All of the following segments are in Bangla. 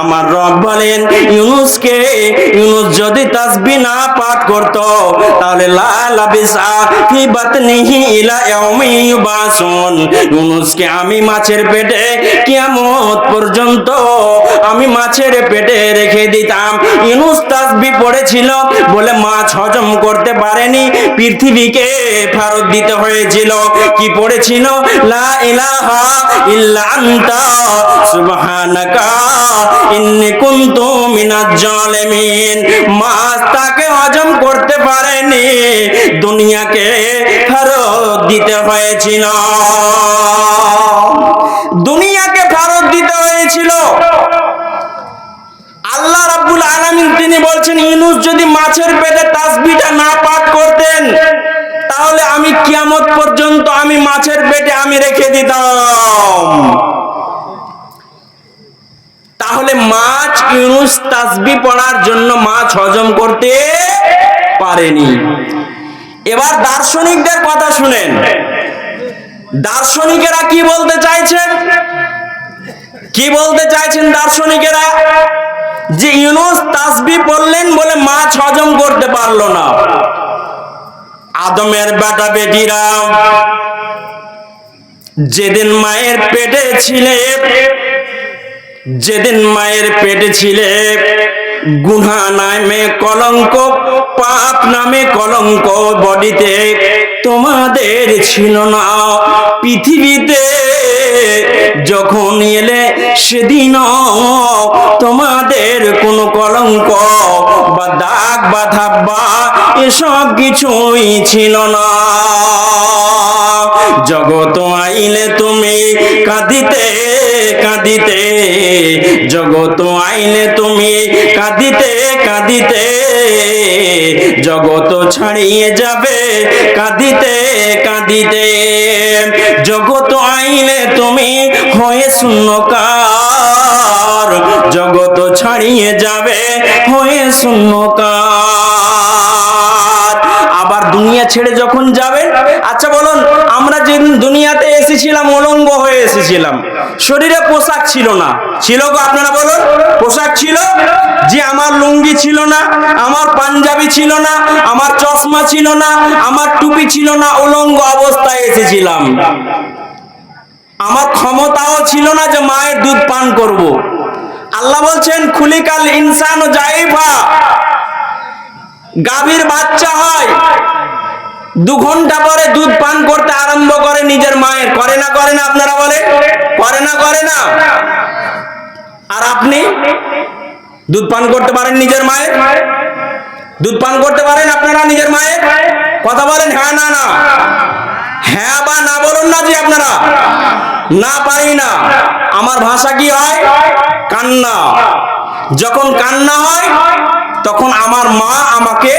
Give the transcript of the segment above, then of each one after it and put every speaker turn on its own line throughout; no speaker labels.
আমার রব বলেন, ইউনুসকে, ইউনুস যদি তাসবি না পাঠ করত, তাহলে লা লাবিসা ফি বাতনিহি ইলা ইয়াউমি ইউবাসুন। ইউনুসকে আমি মাছের পেটে কিয়ামত পর্যন্ত আমি মাছের পেটে রেখে দিতাম। ইউনুস তাসবি পড়েছিল বলে মাছ হজম করতে পারেনি, পৃথিবীকে ফেরত দিতে হয়েছিল। কি পড়েছিল? লা ইলাহা ইল্লা আনতা, সুবহানাকা ইন্নী কুনতু মিনাজ জালিমিন। মাছ তাকে হজম করতে পারেনি। দুনিয়াকে ফেরত দিতে হয়েছিল। দুনিয়াকে ফেরত দিতে হয়েছিল। আল্লাহ রাব্বুল আলামিন তিনি বলছেন, ইউনুস যদি মাছের পেটে তাসবিহটা না পাঠ করতেন, তাহলে আমি কিয়ামত পর্যন্ত আমি মাছের পেটে আমি রেখে দিতাম। তাহলে মাছ ইউনুস তাসবি পড়ার জন্য মাছ হজম করতে পারেনি। এবার দার্শনিকদের কথা শুনেন। দার্শনিকেরা কি বলতে চাইছেন? কি বলতে চাইছেন দার্শনিকেরা? যে ইউনুস তাসবি পড়লেন বলে মাছ হজম করতে পারল না। আদমের বেটা বেটিরা, যেদিন মায়ের পেটে ছিলে যেদিন মায়ের পেটে ছিলে গুহা নামে কলঙ্ক, পাপ নামে কলঙ্ক বডিতে। তোমাদের ছিল না পৃথিবীতে, যখন এলে সেদিন তোমাদের কোনো কলঙ্ক বা দাগ বা ধাব্বা এসব কিছুই ছিল না। জগত আইলে তুমি কাঁদিতে কাঁদিতে। জগত আইলে তুমি কাঁদিতে কাঁদিতে জগত ছাড়িয়ে যাবে। কাঁদিতে কাঁদিতে জগত আইলে তুমি হয়ে শূন্যকার। জগত ছাড়িয়ে যাবে, হয়ে শূন্যকার। আবার দুনিয়া ছেড়ে যখন যাবেন আচ্ছা বলুন, আমরা যেদিন দুনিয়াতে এসেছিলাম অলঙ্গ হয়ে এসেছিলাম, শরীরে পোশাক ছিল না। ছিল গো আপনারা বলুন, পোশাক ছিল? যে আমার লুঙ্গি ছিল না, আমার পাঞ্জাবি ছিল না, আমার চশমা ছিল না, আমার টুপি ছিল না, উলঙ্গ অবস্থায় এসেছিলাম। আমার ক্ষমতাও ছিল না যে মায়ের দুধ পান করব। আল্লাহ বলছেন, খুলিকাল ইনসান জাইফা। গাভীর বাচ্চা হয়। দু ঘণ্টা পরে দুধ পান করতে আরম্ভ করে নিজের মায়ের। করে না করে না, আপনারা বলে করে না করে না। আর আপনি? দুধ পান করতে পারেন নিজের মায়ের? দুধ পান করতে পারেন আপনারা নিজের মায়ের? কথা বলেন হ্যাঁ না না। হ্যাঁ বা না বলুন না যে আপনারা। না পারি না। আমার ভাষা কি হয়? কান্না। যখন কান্না হয় তখন আমার মা আমাকে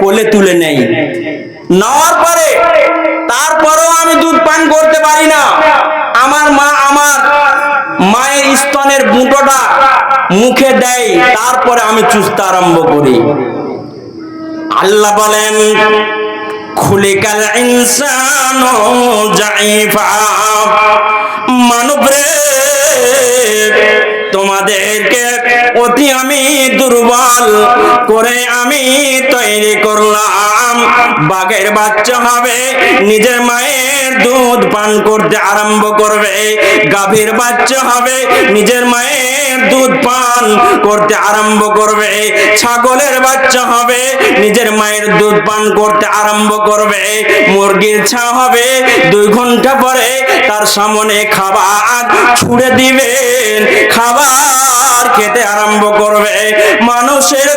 কোলে তুলে নেয়। নেওয়ার পরে তারপরেও আমি দুধ পান করতে পারি না। আমার মা আমার মায়ের স্তনের বুটোটা মুখে দেয়, তারপরে আমি চুষতে আরম্ভ করি। আল্লাহ বলেন, খুলিকাল ইনসান মানব রে তোমাদেরকে অতি আমি দুর্বল করে আমি তৈরি করলাম। বাঘের বাচ্চা হবে নিজের মায়ের দুধ পান করতে আরম্ভ করবে। গাভীর বাচ্চা হবে নিজের মায়ের দুধ পান করতে আরম্ভ করবে। ছাগলের বাচ্চা হবে নিজের মায়ের দুধ পান করতে আরম্ভ করবে। মুরগির ছা হবে দুই ঘণ্টা পরে তার সামনে খাবার ছুড়ে দিবেন। খাবার খেতে আরম্ভ করবে। মানুষের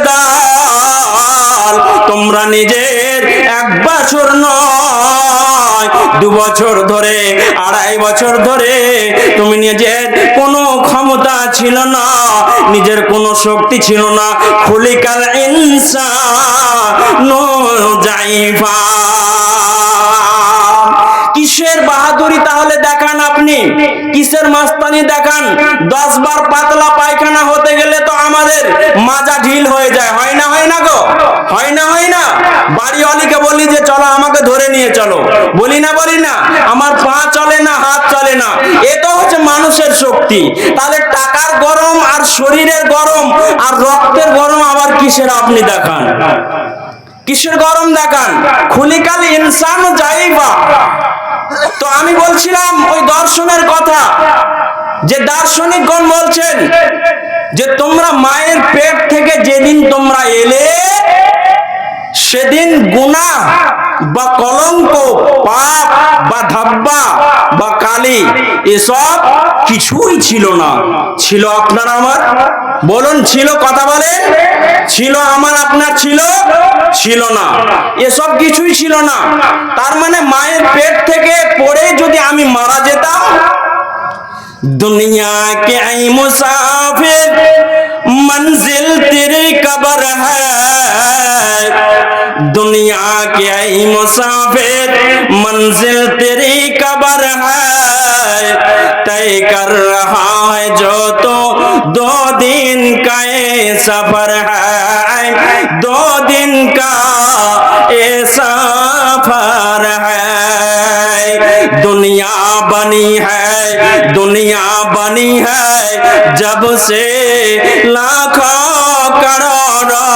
তোমরা নিজের এক বছর নয়, দু বছর ধরে, আড়াই বছর ধরে তুমি নিজের কোনো ক্ষমতা ছিল না, নিজের কোনো শক্তি ছিল না। খুলিকাল কিসের বাহাদুরি তাহলে আপনি কিসের মাস্তানি দেখান? দশ বার পাতলা পায়খানা হতে গেলে তো আমাদের মাজা ঢিল হয়ে যায়। হয় না হয় না গো? হয় না হয় না? বাড়ি অলিকে বলি যে, চলো আমাকে ধরে নিয়ে চলো। বলি না বলি না, আমার পা চলে না, হাত চলে না। এ তো হচ্ছে মানুষের শক্তি। তাহলে টাকার গরম আর শরীরের গরম আর রক্তের গরম আবার কিসের আপনি দেখান? কিসের গরম দেখান? খুলিকাল ইনসান যাইবা। তো আমি বলছিলাম, ওই দর্শনের কথা, যে দার্শনিকগণ বলছেন যে তোমরা মায়ের পেট থেকে যেদিন তোমরা এলে, সেদিন গুনাহ বা কলঙ্ক পাপ বা ধাব্বা বা কালি এসব কিছুই ছিল না ছিল আপনার আমার বলুন ছিল কথা বলেন ছিল আমার আপনার ছিল ছিল না এসব কিছুই ছিল না তার মানে মায়ের পেট থেকে পড়ে যদি আমি মারা যেতাম दुनिया के आई मुसाफिर मंजिल तेरी कबर है दुनिया के आई मुसाफिर, मंजिल तेरी कबर है। तय कर रहा है जो तो दो दिन का ये सफ़र है। दो दिन का ये सफ़र है। दुनिया बनी है, दुनिया बनी है, जब से लाखों करोड़ों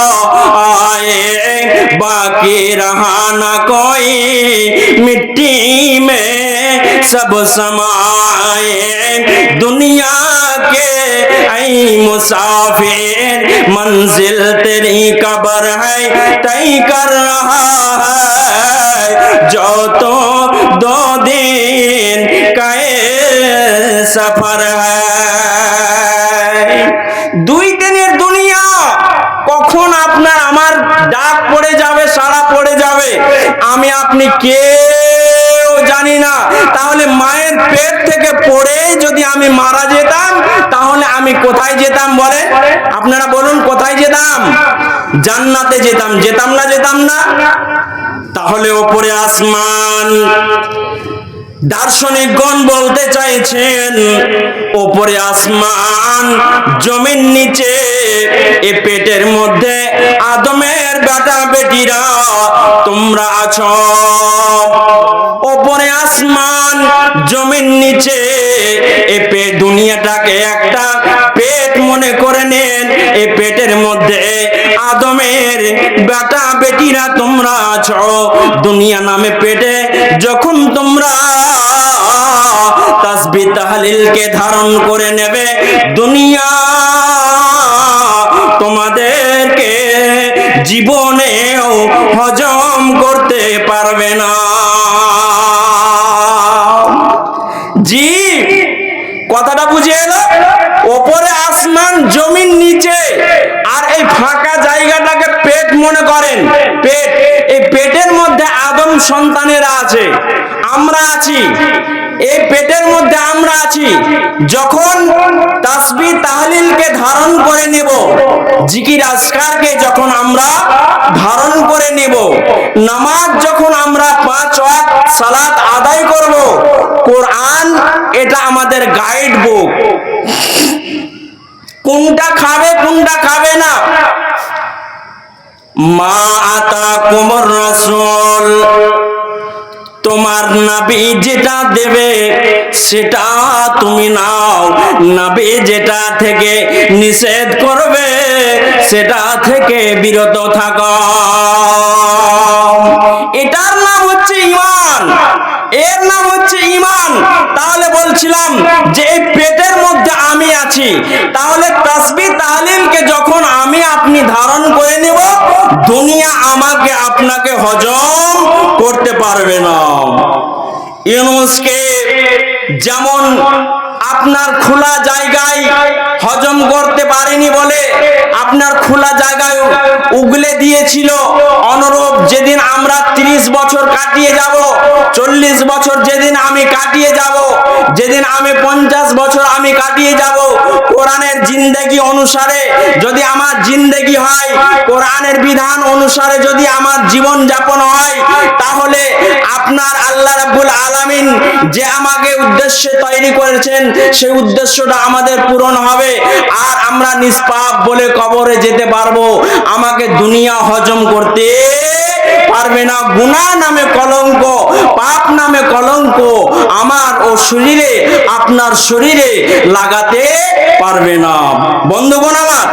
आए, बाकी रहा न कोई मिट्टी में, सब समाए। दुनिया के ऐ मुसाफिर, मंजिल तेरी कबर है, तय कर रहा है, जो तो दो सफर है দুই দিনের দুনিয়া কখন আপনার আমার ডাক পড়ে যাবে সারা পড়ে যাবে আমি আপনি কেউ জানি না তাহলে মায়ের পেট থেকে পড়ে যদি আমি মারা যেতাম তাহলে আমি কোথায় যেতাম বলে আপনারা বলুন কোথায় যেতাম জান্নাতে যেতাম যেতাম না যেতাম না তাহলে ওপরে আসমান দার্শনিকগণ বলতে চাইছেন, ওপরে আসমান জমির নিচে, এ পেটের মধ্যে আদমের বেটা বেটিরা তোমরা আছো। ওপরে আসমান জমির নিচে, এ পে দুনিয়াটাকে একটা বেটা বেটিরা তোমরা আছো দুনিয়া নামে পেটে, যখন তোমরা তাসবি তাহলিলকে ধারণ করে নেবে, দুনিয়া তোমাদেরকে জীবনেও হজম করতে পারবে না। জি, কথাটা বুঝে এলো? ওপরে আসমান, জমিন নিচে আর এই ফাঁকা জায়গাটাকে পেট মনে করেন? পেট। এই পেটের মধ্যে আদম সন্তানেরা আছে। আমরা আছি। এই পেটের মধ্যে আমরা আছি। যখন তাসবি তাহলিলকে ধারণ করে নেব, জিকির আসকারকে যখন আমরা ধারণ করে নেব, নামাজ যখন আমরা পাঁচ ওয়াক্ত সালাত আদায় করব, কোরআন এটা আমাদের গাইড বুক কোনটা খাবে কোনটা খাবে না? মা আতা কুমর রাসূল। তোমার নাবি যেটা দেবে, সেটা তুমি নাও। নাবি যেটা থেকে নিষেধ করবে, সেটা থেকে বিরত থাকো। এটার নাম হচ্ছে ইমান এর নাম হচ্ছে ইমান তাহলে বলছিলাম যে পেটের মধ্যে আমি আছি, তাহলে তাসবি তাহলিলকে যখন আমি আপনি ধারণ করে নেব দুনিয়া আমাকে আপনাকে হজম করতে পারবে না। ইউনুসকে যেমন আপনার খোলা জায়গায় হজম করতে পারেনি বলে আপনার খোলা জায়গায় উগলে দিয়েছিল। অনুরূপ যেদিন আমরা 30 বছর কাটিয়ে যাব, চল্লিশ বছর যেদিন আমি কাটিয়ে যাব, যেদিন আমি পঞ্চাশ বছর আমি কাটিয়ে যাব, কোরআনের জিন্দেগি অনুসারে যদি আমার জিন্দেগি হয়, কোরআনের বিধান অনুসারে যদি আমার জীবন যাপন হয়, তাহলে আপনার আল্লাহ রাব্বুল আলামিন যে আমাকে উদ্দেশ্যে তৈরি করেছেন সেই উদ্দেশ্যটা আমাদের পূরণ হবে। আর আমরা নিষ্পাপ বলে কবরে যেতে পারব। আমাকে দুনিয়া হজম করতে পারবে না। গুনাহ নামে কলঙ্ক, পাপ নামে কলঙ্ক আমার ও শরীরে, আপনার শরীরে লাগাতে পারবে না। বন্ধুগণ আমার,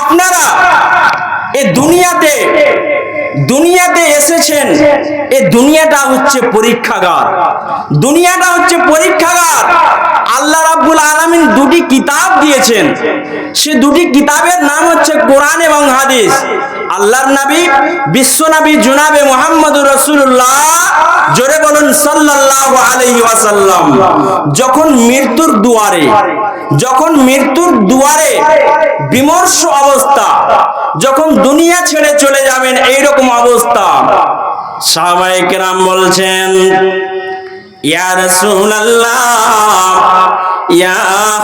আপনারা এ দুনিয়াতে দুনিয়াতে এসেছেন, এ দুনিয়াটা হচ্ছে পরীক্ষাগার। দুনিয়াটা হচ্ছে পরীক্ষাগার। আল্লাহ রাব্বুল আলামিন দুটি কিতাব দিয়েছেন। সে দুটি কিতাবের নাম হচ্ছে কোরআন এবং হাদিস। আল্লাহর নবী, বিশ্ব নবী জুনাবে মোহাম্মদুর রাসূলুল্লাহ, জোরে বলুন সাল্লাল্লাহু আলাইহি ওয়াসাল্লাম। যখন মৃত্যুর দুয়ারে, যখন মৃত্যুর দুয়ারে বিমর্ষ অবস্থা যখন দুনিয়া ছেড়ে চলে যাবেন, এইরকম অবস্থা। সাহাবায়ে কেরাম বলছেন, ইয়া রাসূলুল্লাহ, ইয়া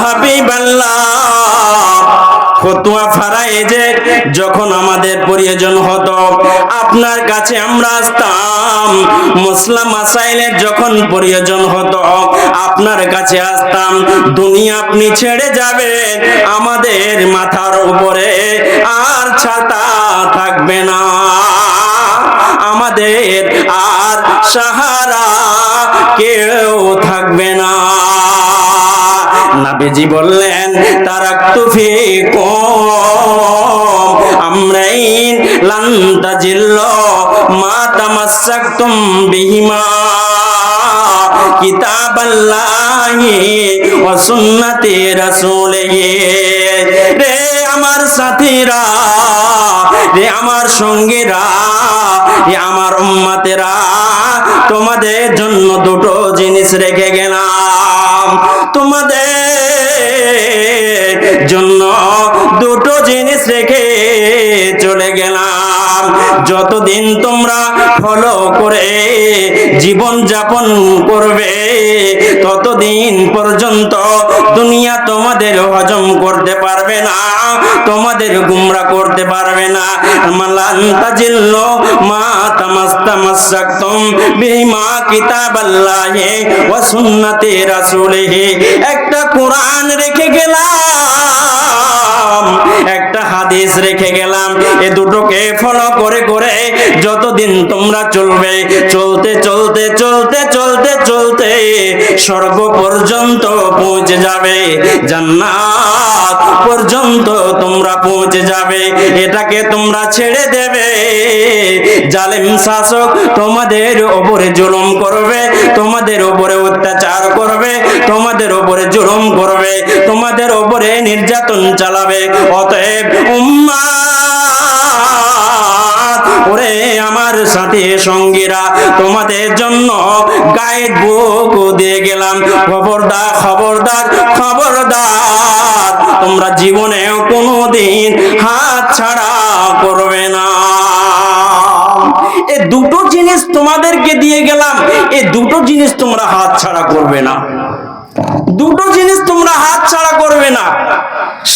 হাবিবাল্লাহ, ফতুয়া ফারায় যে যখন আমাদের প্রয়োজন হতো, আপনার কাছে আমরা আসতাম, মুসলাম মাসাইলের যখন প্রয়োজন হতো, আপনার কাছে আসতাম, দুনিয়া আপনি ছেড়ে যাবেন, আমাদের মাথার উপরে আর ছাতা থাকবে না। আমাদের আর সাহারা কেউ থাকবে না। নাবিজি বললেন, তারাক্তুফি কম। আমরাইন লান্তা জিল্ল মা তামাসাকতুম বিহিমা। ওয়া সুন্নতি রাসূলিহি। রে আমার সাথীরা, রে আমার সঙ্গীরা, রে আমার উম্মতেরা, তোমাদের জন্য দুটো জিনিস রেখে গেলাম। তোমাদের জন্য দুটো জিনিস রেখে চলে গেলাম। যতদিন তোমরা ফলো করে জীবন যাপন করবে, ততদিন পর্যন্ত দুনিয়া তোমাদের হজম করতে পারবে না, তোমাদের গুমরা করতে পারবে না। একটা কোরআন রেখে গেলাম একটা হাদিস রেখে গেলাম, এ দুটোকে ফলো করে করে যতদিন তোমরা চলবে, চলতে চলতে চলতে চলতে চলতে স্বর্গ পর্যন্ত পৌঁছে যাবে, জান্নাত পর্যন্ত তোমরা পৌঁছে যাবে, এটাকে তোমরা ছেড়ে দেবে। জালেম শাসক তোমাদের ওপরে জুলুম করবে, তোমাদের ওপরে অত্যাচার করবে, তোমাদের ওপরে জুলুম করবে, তোমাদের ওপরে নির্যাতন চালাবে। অতএব উম্মা ওরে আমার সাথে সঙ্গীরা, তোমাদের জন্য গাইড বুক দিয়ে গেলাম। খবরদার খবরদার খবরদার, তোমরা জীবনেও কোনোদিন হাত ছাড়া করবে না। এ দুটো জিনিস তোমাদেরকে দিয়ে গেলাম। এ দুটো জিনিস তোমরা হাত ছাড়া করবে না। দুটো জিনিস তোমরা হাত ছাড়া করবে না।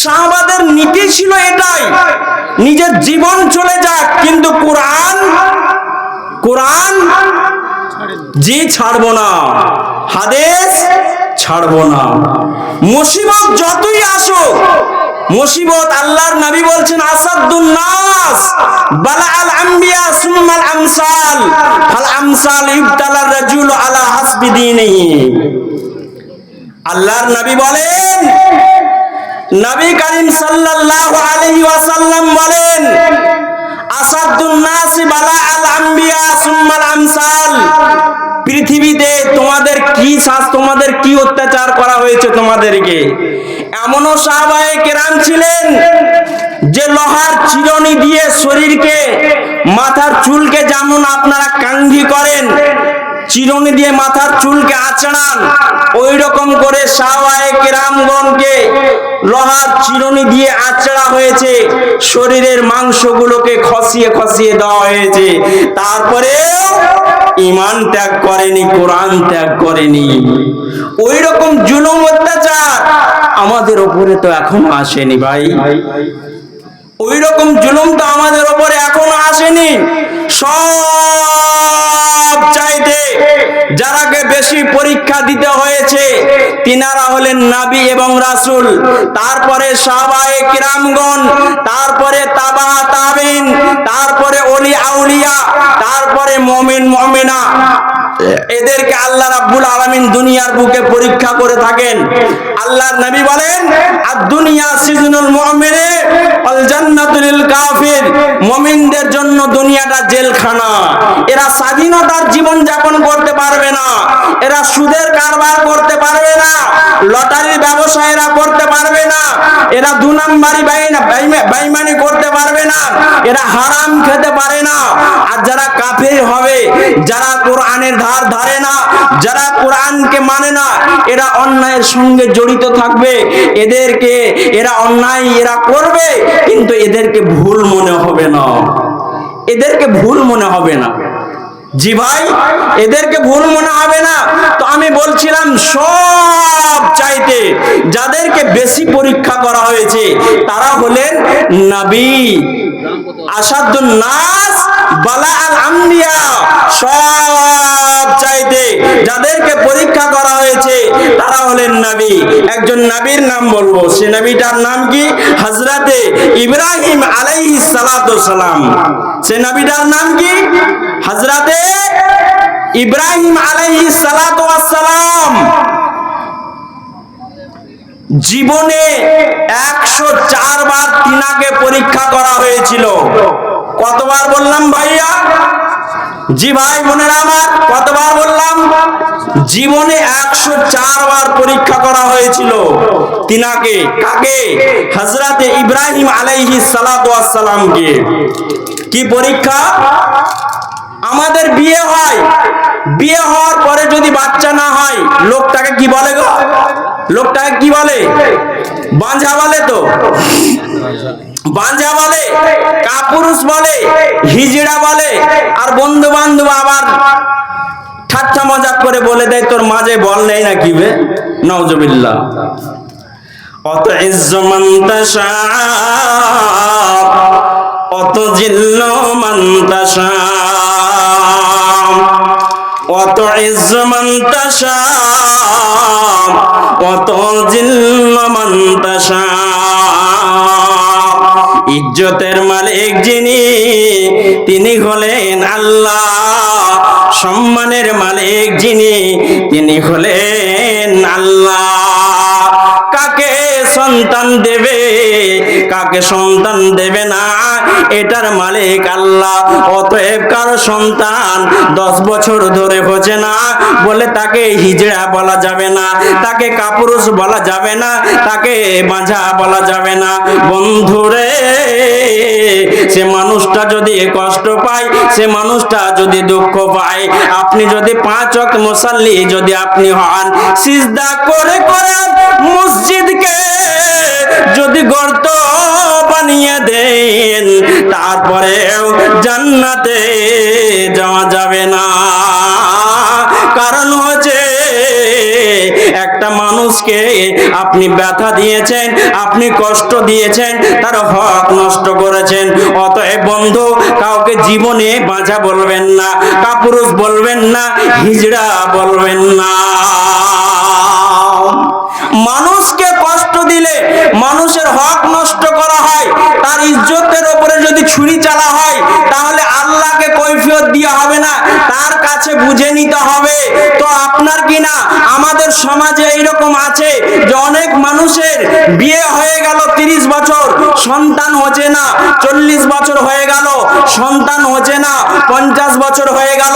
শাহবাদের নীতি ছিল এটাই। নিজের জীবন চলে যাক, কিন্তু কোরআন কোরআন জি ছাড়বো না হাদেশ ছাড়বো না। মুসিবত যতই আসুক মুসিবত আল্লাহর নবী বলছেন, আসাদুন বালা আল আম্বিয়া সুম্মাল আমসাল, ফাল আমসাল ইবতালা রাজুল আলা হাসবি দীনিহি। আল্লাহর নবী বলেন, নবী করিম সাল্লাল্লাহু আলাইহি ওয়াসাল্লাম বলেন, আসাদুন বালা আল আম্বিয়া সুম্মাল আমসাল, পৃথিবীতে তোমাদের কি শাস তোমাদের কি অত্যাচার করা হয়েছে তোমাদেরকে? এমনও সাহাবায়ে কেরাম ছিলেন যে লোহার চিরনি দিয়ে শরীরকে, মাথার চুলকে যেমন আপনারা কাঙ্ঘি করেন। চিরুনি দিয়ে মাথার চুলকে আঁচড়ান। ওই রকম করে সাহাবায়ে কেরামগণকে লোহার চিরুনি দিয়ে আঁচড়া হয়েছে। শরীরের মাংসগুলোকে খসিয়ে খসিয়ে দেওয়া হয়েছে। তারপরে ইমান ত্যাগ করেনি, কোরআন ত্যাগ করেনি। ওই রকম জুলুম অত্যাচার আমাদের ওপরে তো এখন আসেনি ভাই। ওই রকম জুলুম তো আমাদের ওপরে এখন আসেনি। সব চাইতে যারাকে বেশি পরীক্ষা দিতে হয়েছে, তিনারা হলেন নাবি এবং রাসূল। তারপরে সাহাবায়ে কিরামগণ, তারপরে তাবা তাবিন তারপরে ওলি আউলিয়া, তারপরে মুমিন, মুমিনা। এদেরকে আল্লাহ রাব্বুল আলামিন দুনিয়ার বুকে পরীক্ষা করে থাকেন। আল্লাহর নবী বলেন আর দুনিয়া সিজনুল মুমিনে আল কাফির। মুমিনদের জন্য দুনিয়াটা জেলখানা। এরা স্বাধীনতার জীবন যাপন করতে পারবে না। এরা সুদের কারবার করতে পারবে না। লটারির ব্যবসা এরা করতে পারবে না। এরা দু নাম্বারি বাইমানি করতে পারবে না। এরা হারাম খেতে পারে না। আর যারা কাফের হবে, যারা কোরআনের ধার ধারে না, যারা কোরআনকে মানে না, এরা অন্যায়ের সঙ্গে জড়িত থাকবে। এদেরকে এরা অন্যায় এরা করবে, কিন্তু এদেরকে ভুল মনে হবে না। এদেরকে ভুল মনে হবে না। জি ভাই, এদেরকে ভুল মনে হবে না। তো আমি বলছিলাম, সব চাইতে যাদেরকে বেশি পরীক্ষা করা হয়েছে, তারা হলেন নবী। আসাদুন নাস বালা আল সব চাইতে যাদেরকে পরীক্ষা করা হয়েছে, তারা হলেন নবী। একজন নবীর নাম বলব, সে নবীটার নাম কি? হজরতে ইব্রাহিম আলাইহিস সালাম। সে নবীটার নাম কি? হজরতে ইব্রাহিম সালাতু সালাম জীবনে একশো চার বার তিনাকে পরীক্ষা করা হয়েছিল। কতবার বললাম ভাইয়া? জি ভাই, বোনেরা আমার, কতবার বললাম? জীবনে একশো চার বার পরীক্ষা করা হয়েছিল তিনাকে। কাকে? হজরতে ইব্রাহিম আলাইহি সালামকে। কি পরীক্ষা? আমাদের বিয়ে হয়। বিয়ে হওয়ার পরে যদি বাচ্চা না হয়, লোকটাকে কি বলে গো? লোকটাকে কি বলে? বাঁঝা বলে তো? বাঁঝা বলে, কাপুরুষ বলে, হিজড়া বলে, আর বন্ধু বান্ধব আবার ঠাট্টা মজাক করে বলে দেয়, তোর মাঝে বল নেই না কি বে? নওজবিল্লাহ অত ইজ্জমন্তশা অত জিল্ল ইজ্জমন্তশা অত জিল্ল মন্তশা ইজ্জতের মালিক যিনি, তিনি হলেন আল্লাহ। সম্মানের মালিক যিনি, তিনি হলেন আল্লাহ। কাকে সন্তান দেবে, কাকে সন্তান দেবে না? এটার মালিক আল্লাহ। অতএব কারও সন্তান দশ বছর ধরে হচ্ছে না, বলে তাকে হিজড়া বলা যাবে না, তাকে কাপুরুষ বলা যাবে না, তাকে বাঁঝা বলা যাবে না। বন্ধুরে, সে মানুষটা যদি কষ্ট পায়, সে মানুষটা যদি দুঃখ পায়, আপনি যদি পাঁচ অক মুসাল্লি যদি আপনি হন, সিজদা করে করে মসজিদকে যদি গর্ত বানিয়ে দেন তারপরেও জান্নাতে যাওয়া যাবে না। কারণ হচ্ছে একটা মানুষকে আপনি ব্যথা দিয়েছেন, আপনি কষ্ট দিয়েছেন, তার হক নষ্ট করেছেন। অতএব বন্ধু, কাউকে জীবনে বাঁচা বলবেন না, কাপুরুষ বলবেন না, হিজড়া বলবেন না। মানুষকে কষ্ট দিলে মানুষের হক নষ্ট করা তার ইজ্জতের ওপরে যদি ছুরি চালা হয় আল্লাহকে কৈফিয়ত দিয়ে হবে না, তার কাছে বুঝে নিতে হবে। তো আপনার কি না, আমাদের সমাজে এইরকম আছে যে অনেক মানুষের বিয়ে হয়ে গেল তিরিশ বছর, সন্তান হচ্ছে না, চল্লিশ বছর হয়ে গেল, সন্তান হচ্ছে না, পঞ্চাশ বছর হয়ে গেল,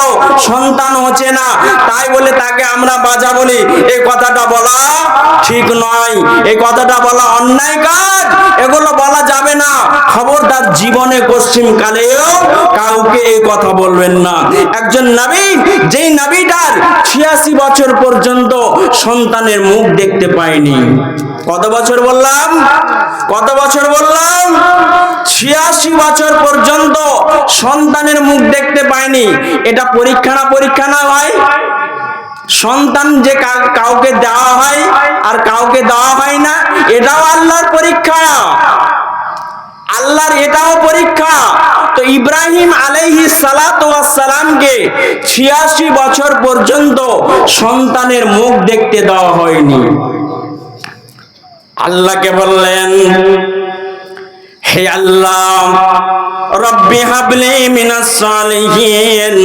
সন্তান হচ্ছে না। তাই বলে তাকে আমরা বাজা বলি। এই কথাটা বলা ঠিক নয়। এই কথাটা বলা অন্যায় কাজ। এগুলো বলা যাবে না। খবরদার জীবনে পশ্চিম কালেও কাউকে এই কথা বলবেন না। একজন নবী, যেই নবীটার ছিয়াশি বছর পর্যন্ত সন্তানের মুখ দেখতে পায়নি। কত বছর বললাম? কত বছর বললাম? ছিয়াশি বছর পর্যন্ত সন্তানের মুখ দেখতে পায়নি। এটা পরীক্ষা না পরীক্ষা না ভাই? সন্তান যে কাউকে দেওয়া হয় আর কাউকে দেওয়া হয় না, এটাও আল্লাহর পরীক্ষা। আল্লাহর এটাও পরীক্ষা। তো ইব্রাহিম আলাইহি সালামকে ছিয়াশি বছর পর্যন্ত সন্তানের মুখ দেখতে দেওয়া হয়নি। আল্লাহকে বললেন, হে আল্লাহ, রব্বি হাবলি মিনাস সালিহিন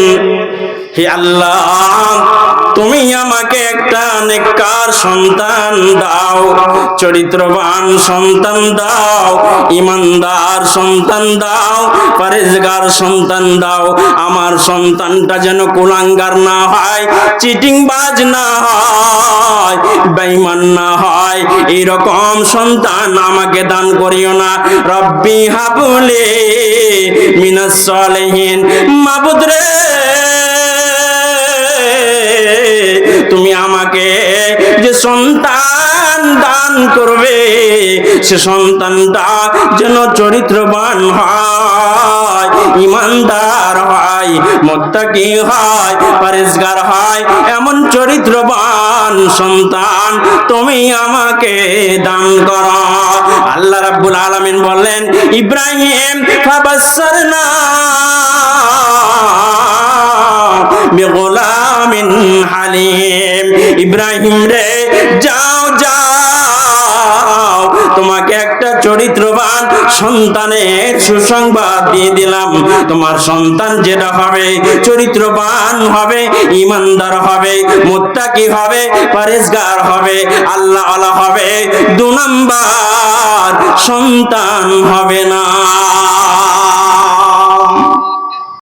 হে আল্লাহ, তুমি আমাকে একটা নেককার সন্তান দাও, চরিত্রবান সন্তান দাও, ইমানদার সন্তান দাও, পরেজগার সন্তান দাও। আমার সন্তানটা যেন কুলাঙ্গার না হয়, চিটিংবাজ না হয়, বেঈমান না হয়, এরকম সন্তান আমাকে দান করিও না। রব্বি হাবুলে মিনাস সালিহিন, মাবুদ তুমি আমাকে যে সন্তান দান করবে, সে সন্তানটা যেন চরিত্রবান হয়, ইমানদার হয়, মোত্তাকি হয় পরেশগার হয়, এমন চরিত্রবান সন্তান তুমি আমাকে দান করো। আল্লাহ রাব্বুল আলামিন বললেন, ইব্রাহিম, ফাবাসসারনা বিগুলামিন হালিম। ইব্রাহিম রে, যাও যাও। তোমাকে একটা চরিত্রবান সন্তানের সুসংবাদ দিয়ে দিলাম। তোমার সন্তান যেটা হবে, চরিত্রবান হবে, ইমানদার হবে, মুত্তাকি হবে পরেশগার হবে আল্লাহ আল্লাহ হবে, দু নম্বর সন্তান হবে না।